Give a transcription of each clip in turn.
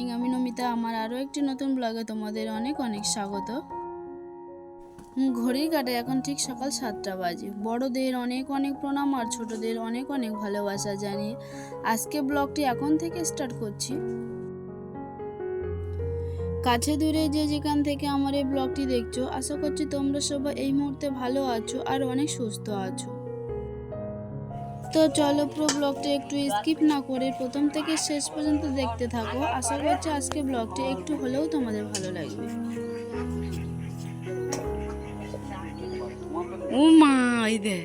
Morning আমি নমিতা, আমার আরও একটি নতুন ব্লগে তোমাদের অনেক অনেক স্বাগত। ঘড়ির কাটে এখন ঠিক সকাল সাতটা বাজে। বড়দের অনেক অনেক প্রণাম আর ছোটদের অনেক অনেক ভালোবাসা জানিয়ে আজকে ব্লগটি এখন থেকে স্টার্ট করছি। কাছে দূরে যে যেখান থেকে আমার এই ব্লগটি দেখছ, আশা করছি তোমরা সবাই এই মুহূর্তে ভালো আছো আর অনেক সুস্থ আছো। তো চলো পুরো ব্লগটা একটু স্কিপ না করে প্রথম থেকে শেষ পর্যন্ত দেখতে থাকো। আশা করছি আজকে ব্লগটা একটু হলেও তোমাদের ভালো লাগবে। ও মা দে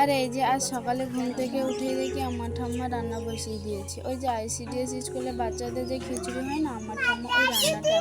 আর এই যে আজ সকালে ঘুম থেকে উঠে দেখি আমার ঠাম্মা রান্না বসিয়ে দিয়েছে। ওই যে আইসিডিএস স্কুলে বাচ্চাদের যে খিচুড়ি হয় না, আমার ঠাম্মা ওই রান্নাটা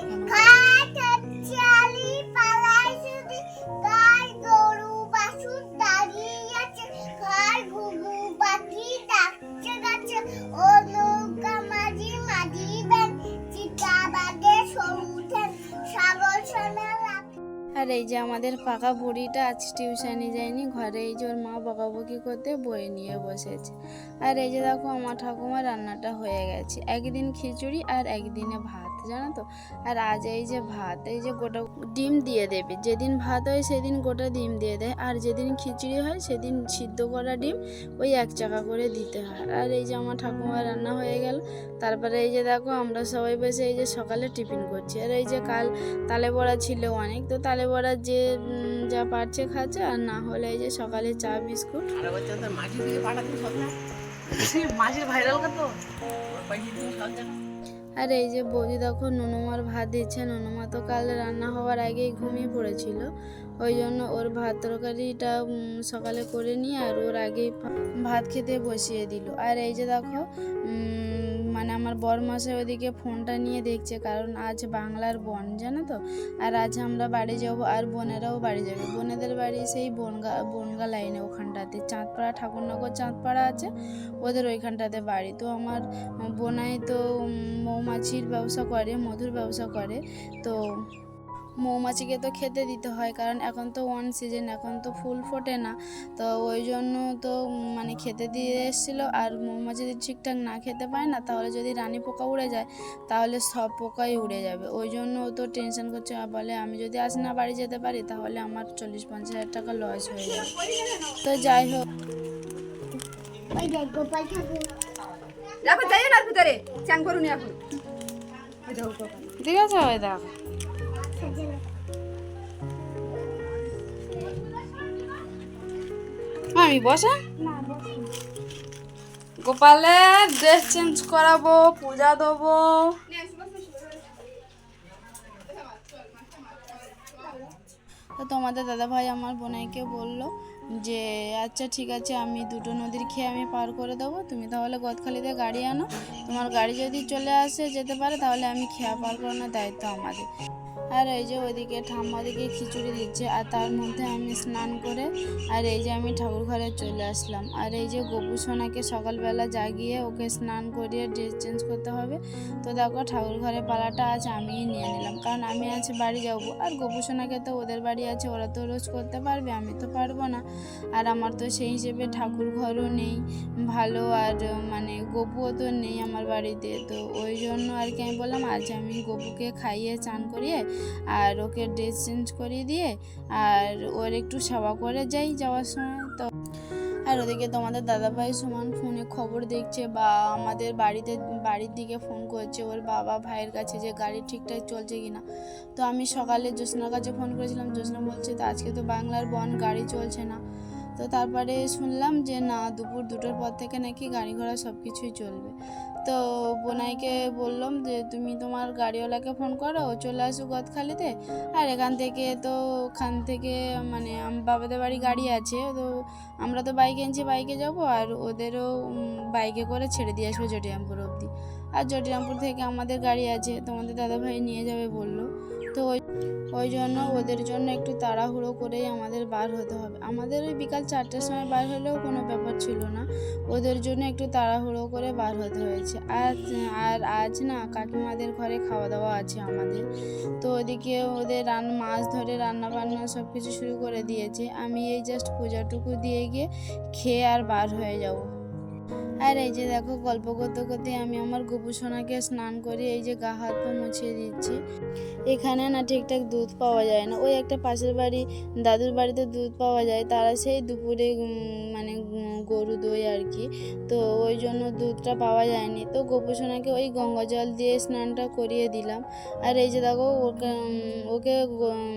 যে আমাদের পাকা বুড়িটা আজ টিউশনে যায়নি, ঘরে এই যে ওর মা বকাবকি করতে বই নিয়ে বসেছে। আর এই যে দেখো আমার ঠাকুমা রান্নাটা হয়ে গেছে। একদিন খিচুড়ি আর একদিনে ভাত, জানো তো? আর আজ এই যে ভাত, এই যে গোটা ডিম দিয়ে দেবে। যেদিন ভাত হয় সেদিন গোটা ডিম দিয়ে দেয়। আর যেদিন খিচুড়ি হয় সেদিন সিদ্ধ করা ডিম ওই এক চাকা করে দিতে হয়। আর এই যে আমার ঠাকুমা রান্না হয়ে গেল। তারপরে এই যে দেখো আমরা সবাই বসে এই যে সকালে টিফিন করছি। আর এই যে কাল তালে বড়া ছিল অনেক। তো তালে বড়া যে যা পারছে খাচ্ছে। আর না হলে এই যে সকালে চা, বিস্কুট। আর এই যে বৌদি তখন নুনুমার ভাত দিচ্ছে, নুনুমা তো কাল রান্না হওয়ার আগেই ঘুমিয়ে পড়েছিল। ওই জন্য ওর ভাত তরকারিটা সকালে করে নিয়ে আর ওর আগেই ভাত খেতে বসিয়ে দিল। আর এই যে দেখো মানে আমার বর মশাই ওদিকে ফোনটা নিয়ে দেখছে, কারণ আজ বাংলার বন, জানো তো? আর আজ আমরা বাড়ি যাব আর বোনেরাও বাড়ি যাবে। বোনেদের বাড়ি সেই বনগা বনগা লাইনে ওখানটাতে, চাঁদপাড়া, ঠাকুরনগর চাঁদপাড়া আছে, ওদের ওইখানটাতে বাড়ি। তো আমার বোনাই তো মৌমাছির ব্যবসা করে, মধুর ব্যবসা করে। তো মৌমাছিকে তো খেতে দিতে হয় কারণ এখন তো ওয়ান সিজন এখন তো ফুল ফোটে না। তো ওই জন্য তো মানে খেতে দিয়ে এসেছিল আর মৌমাছি যদি ঠিকঠাক না খেতে পায় না তাহলে যদি রানী পোকা উড়ে যায় তাহলে সব পোকাই উড়ে যাবে। ওই জন্য ও তো টেনশন করছে বলে আমি যদি আজ না বাড়ি যেতে পারি তাহলে আমার চল্লিশ পঞ্চাশ হাজার টাকা লস হয়ে যাবে। তো যাই হোক। ওই দেখ গোপাল ঠাকুর। দেখো যাই না ভিতরে চান করুন এখন। এই দেখো? আমি বসে? গোপালের ড্রেস চেঞ্জ করাবো পূজা দেবো। তো তোমাদের দাদা ভাই আমার বোনাইকে বলল যে আচ্ছা ঠিক আছে আমি দুটো নদীর খেয়ে আমি পার করে দেবো। তুমি তাহলে গদখালিতে গাড়ি আনো। তোমার গাড়ি যদি চলে আসে যেতে পারে তাহলে আমি খেয়া পার করানোর দায়িত্ব আমাদের। আর এই যে ওইদিকে ঠাম্মা দিকে খিচুড়ি দিচ্ছে, আর তার মধ্যে আমি স্নান করে, আর এই যে আমি ঠাকুর ঘরে চলে আসলাম। আর এই যে গোপু সোনাকে সকালবেলা জাগিয়ে ওকে স্নান করিয়ে ড্রেস চেঞ্জ করতে হবে। তো দেখো ঠাকুর ঘরে পালাটা আজ আমিই নিয়ে নিলাম, কারণ আমি আজ বাড়ি যাব। আর গোপু সোনাকে তো ওদের বাড়ি আছে, ওরা তো রোজ করতে পারবে, আমি তো পারব না। আর আমার তো সেই হিসেবে ঠাকুর ঘরও নেই, ভালো আর মানে গপুও তো নেই আমার বাড়িতে। তো ওই জন্য আর কি আমি বললাম, আজ আমি গপুকে খাইয়ে, চান করিয়ে আর ওকে ড্রেস চেঞ্জ করিয়ে দিয়ে আর ওর একটু সেবা করে যাই যাওয়ার সময়। তো আর ওদিকে তোমাদের দাদাভাই সমান ফোনে খবর দেখছে বা আমাদের বাড়িতে, বাড়ির দিকে ফোন করছে ওর বাবা ভাইয়ের কাছে যে গাড়ি ঠিকঠাক চলছে কিনা। তো আমি সকালে জ্যোৎস্নার কাছে ফোন করেছিলাম, জ্যোৎস্না বলছে তো আজকে তো বাংলার বন গাড়ি চলছে না। তো তারপরে শুনলাম যে না, দুপুর দুটোর পর থেকে নাকি গাড়ি ঘোড়া সব কিছুই চলবে। তো বোনাইকে বললাম যে, তুমি তোমার গাড়িওয়ালাকে ফোন করো, চলে আসো গদখালিতে আর এখান থেকে তো ওখান থেকে মানে বাবাদের বাড়ি গাড়ি আছে। তো আমরা তো বাইক এনেছি, বাইকে যাব। আর ওদেরও বাইকে করে ছেড়ে দিয়ে আসব জটিরামপুর অবধি। আর জটিরামপুর থেকে আমাদের গাড়ি আছে, তোমাদের দাদাভাই নিয়ে যাবে বলল। ওই জন্য ওদের জন্য একটু তাড়াহুড়ো করেই আমাদের বার হতে হবে। আমাদের ওই বিকাল চারটের সময় বার হলেও কোনো ব্যাপার ছিল না। ওদের জন্য একটু তাড়াহুড়ো করে বার হতে হয়েছে। আর আর আজ না কাকিমাদের ঘরে খাওয়া দাওয়া আছে আমাদের। তো ওদিকে ওদের রান, মাছ ধরে রান্না বান্না সব কিছু শুরু করে দিয়েছে। আমি এই জাস্ট পূজাটুকু দিয়ে গিয়ে খেয়ে আর বার হয়ে যাব। আর এই যে দেখো, গল্প করতে করতে আমি আমার গোপু সোনাকে স্নান করি এই যে গা হাত পা মুছিয়ে দিচ্ছি। এখানে না ঠিকঠাক দুধ পাওয়া যায় না। ওই একটা পাশের বাড়ি, দাদুর বাড়িতে দুধ পাওয়া যায়, তারা সেই দুপুরে মানে গরু দই আর কি। তো ওই জন্য দুধটা পাওয়া যায়নি। তো গোপু সোনাকে ওই গঙ্গা জল দিয়ে স্নানটা করিয়ে দিলাম। আর এই যে দেখো, ওকে ওকে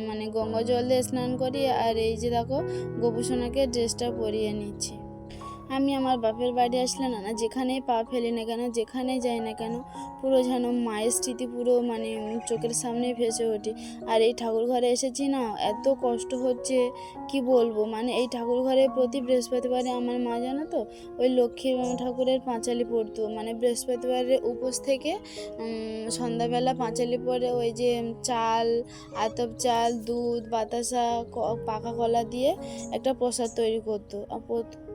মানে গঙ্গা জল দিয়ে স্নান করি, আর এই যে দেখো, গোপু সোনাকে ড্রেসটা পরিয়ে নিচ্ছি। আমি আমার বাপের বাড়ি আসলে না না, যেখানেই পা ফেলি না কেন যেখানে যাই না কেন, পুরো যেন মায়ের স্মৃতি পুরো মানে চোখের সামনেই ভেসে ওঠে। আর এই ঠাকুর ঘরে এসেছি না, এত কষ্ট হচ্ছে, কি বলব? মানে এই ঠাকুর ঘরে প্রতি বৃহস্পতিবারে আমার মা জানো তো, ওই লক্ষ্মী ঠাকুরের পাঁচালি পড়তো। মানে বৃহস্পতিবারের উপোস থেকে সন্ধ্যাবেলা পাঁচালি পরে ওই যে চাল, আতপ চাল, দুধ, বাতাসা পাকা কলা দিয়ে একটা প্রসাদ তৈরি করতো।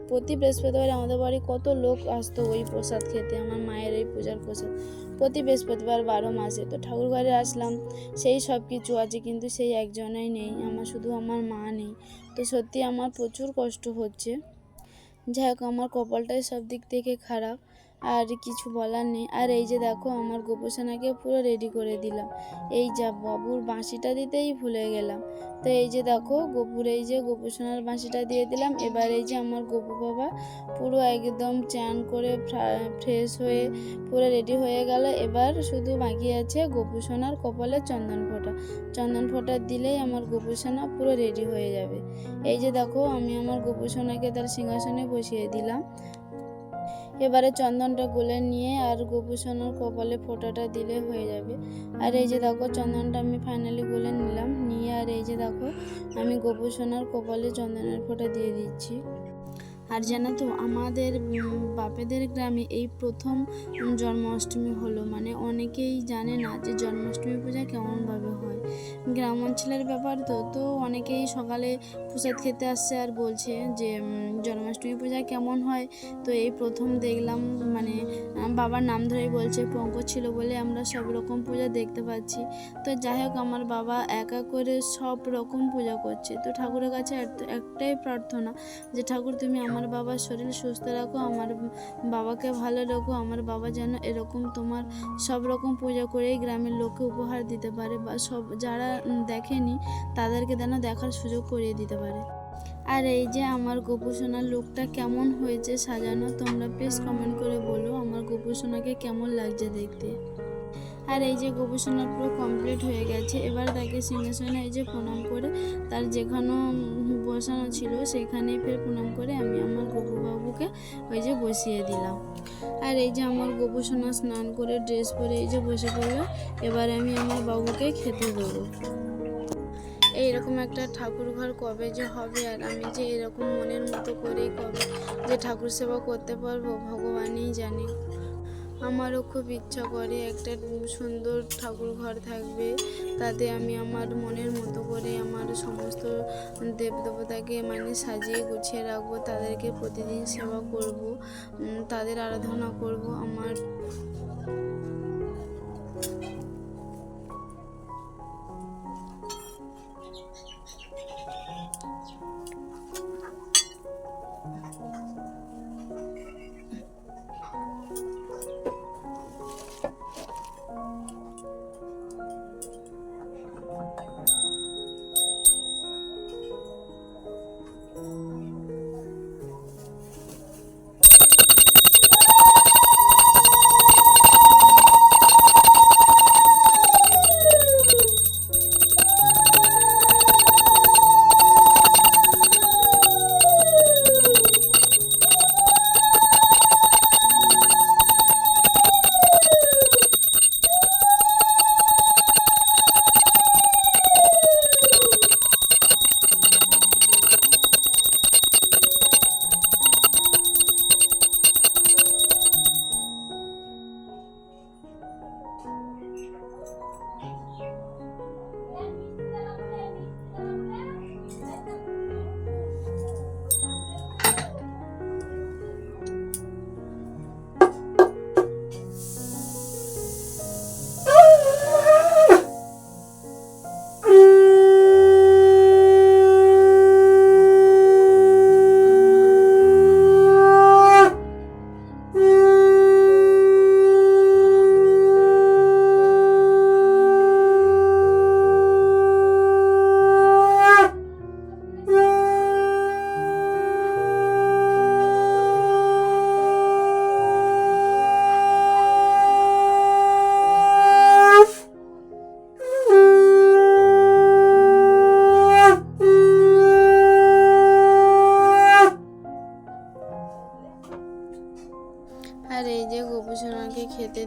প্রত- বৃহস্পতিবার আমাদের বাড়ি কত লোক আসতো ওই প্রসাদ খেতে, আমার মায়ের এই পূজার প্রসাদ। প্রতি বৃহস্পতিবার বারো মাসে। তো ঠাকুর ঘরে আসলাম, সেই সব কিছু আছে কিন্তু সেই একজনাই নেই, আমার শুধু আমার মা নেই। তো সত্যি আমার প্রচুর কষ্ট হচ্ছে। যাই হোক, আমার কপালটাই সব দিক থেকে খারাপ। আর কিছু বলার নেই। আর এই যে দেখো, আমার গোপোষণাকে পুরো রেডি করে দিলাম। এই যা, বাবুর বাঁশিটা দিতেই ভুলে গেলাম। তো এই যে দেখো, গোপুর এই যে গোপুসোনার বাঁশিটা দিয়ে দিলাম। এবার এই যে আমার গোপু বাবা পুরো একদম চান করে ফ্রেশ হয়ে পুরো রেডি হয়ে গেল। এবার শুধু বাকি আছে গোপুসোনার কপালে চন্দন ফোঁটা। চন্দন ফোঁটা দিলেই আমার গোপুসোনা পুরো রেডি হয়ে যাবে। এই যে দেখো, আমি আমার গোপুসোনাকে তার সিংহাসনে বসিয়ে দিলাম। এবারে চন্দনটা গুলে নিয়ে আর গোপুসনের কপালে ফোঁটাটা দিলে হয়ে যাবে। আর এই যে দেখো, চন্দনটা আমি ফাইনালি গুলে নিলাম। নিয়ে আর এই যে দেখো, আমি গোপুসনের কপালে চন্দনের ফোঁটা দিয়ে দিচ্ছি। আর জানো তো, আমাদের বাপেদের গ্রামে এই প্রথম জন্মাষ্টমী হলো। মানে অনেকেই জানে না যে জন্মাষ্টমী পূজা কেমনভাবে হয়। গ্রাম অঞ্চলের ব্যাপার তো তো অনেকেই সকালে প্রসাদ খেতে আসছে আর বলছে যে জন্মাষ্টমী পূজা কেমন হয়? তো এই প্রথম দেখলাম মানে বাবার নাম ধরেই বলছে, পঙ্কজ ছিল বলে আমরা সব রকম পূজা দেখতে পাচ্ছি। তো যাই হোক, আমার বাবা একা করে সব রকম পূজা করছে। তো ঠাকুরের কাছে একটাই প্রার্থনা যে, ঠাকুর, তুমি আমার বাবার শরীর সুস্থ রাখো, আমার বাবাকে ভালো রাখো, আমার বাবা যেন এরকম তোমার সব রকম পূজা করেই গ্রামের লোককে উপহার দিতে পারে বা সব যারা দেখেনি তাদেরকে যেন দেখার সুযোগ করিয়ে দিতে পারে। আর এই যে আমার গোপুসোনার লুকটা কেমন হয়েছে সাজানো, তোমরা প্লিজ কমেন্ট করে বলো, আমার গোপুসোনাকে কেমন লাগছে দেখতে? আর এই যে গোপুসোনা পুরো কমপ্লিট হয়ে গেছে। এবার তাকে সিংহাসনে এই যে প্রণাম করে তার যেখানে বসানো ছিল সেখানে ফের প্রণাম করে আমি আমার গপু বাবুকে ওই যে বসিয়ে দিলাম। আর এই যে আমার গপু স্নান করে ড্রেস পরে এই যে বসে পড়ল, এবার আমি আমার বাবুকে খেতে দেবো। এইরকম একটা ঠাকুর ঘর কবে যে হবে আর আমি যে এরকম মনের মতো করেই কবে যে ঠাকুর সেবা করতে পারব, ভগবানই জানে। আমারও খুব ইচ্ছা করে একটা সুন্দর ঠাকুর ঘর থাকবে। তাতে আমি আমার মনের মতো করে আমার সমস্ত দেবদেবতাকে মানে সাজিয়ে গুছিয়ে রাখব, তাদেরকে প্রতিদিন সেবা করব তাদের আরাধনা করব। আমার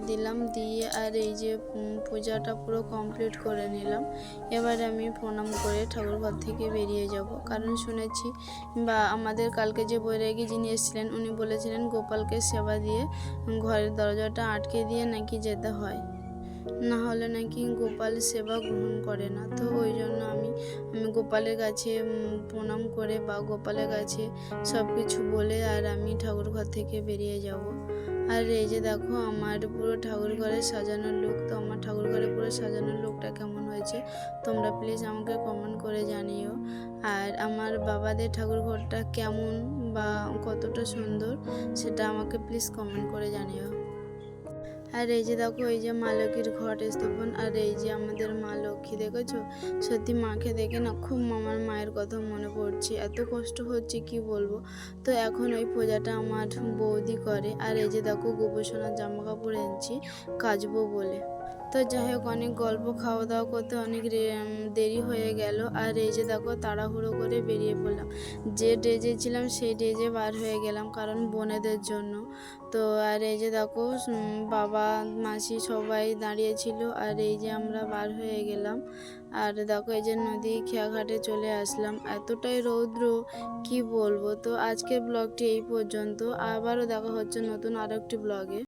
দিলাম, দিয়ে আর এই যে পূজাটা পুরো কমপ্লিট করে নিলাম। এবার আমি প্রণাম করে ঠাকুর ঘর থেকে বেরিয়ে যাব। কারণ শুনেছি, বা আমাদের কালকে যে বৈরাগী যিনি এসেছিলেন, উনি বলেছিলেন, গোপালকে সেবা দিয়ে ঘরের দরজাটা আটকে দিয়ে নাকি যেতে হয়। না হলে নাকি গোপাল সেবা গ্রহণ করে না। তো ওই জন্য আমি আমি গোপালের কাছে প্রণাম করে বা গোপালের কাছে সব কিছু বলে আর আমি ঠাকুর ঘর থেকে বেরিয়ে যাব। আর এই যে দেখো, আমার পুরো ঠাকুর ঘরে সাজানোর লোক তো আমার ঠাকুর ঘরে পুরো সাজানোর লোকটা কেমন হয়েছে, তোমরা প্লিজ আমাকে কমেন্ট করে জানিও। আর আমার বাবাদের ঠাকুর ঘরটা কেমন বা কতটা সুন্দর, সেটা আমাকে প্লিজ কমেন্ট করে জানিও। আর এই যে দেখো, এই যে মা লক্ষ্মীর ঘট স্থাপন, আর এই যে আমাদের মা লক্ষ্মী, দেখেছ? সত্যি মাকে দেখে না খুব আমার মায়ের কথা মনে পড়ছে। এত কষ্ট হচ্ছে, কি বলব? তো এখন ওই পূজাটা আমার বৌদি করে। আর এই যে দেখো গোপোষণার জামা কাপড় এনেছি, কাচবো বলে। তো যাই হোক, অনেক গল্প খাওয়া দাওয়া করতে অনেক দেরি হয়ে গেল। আর এই যে দেখো, তাড়াহুড়ো করে বেরিয়ে পড়লাম। যে ডেজে ছিলাম, সেই ডেজে বার হয়ে গেলাম, কারণ বোনেদের জন্য। তো আর এই যে দেখো বাবা, মাসি সবাই দাঁড়িয়েছিল আর এই যে আমরা বার হয়ে গেলাম। আর দেখো, এই যে নদী খেয়াঘাটে চলে আসলাম। এতটাই রৌদ্র, কি বলব? তো আজকের ব্লগটি এই পর্যন্ত। আবারও দেখা হচ্ছে নতুন আরেকটি ব্লগে।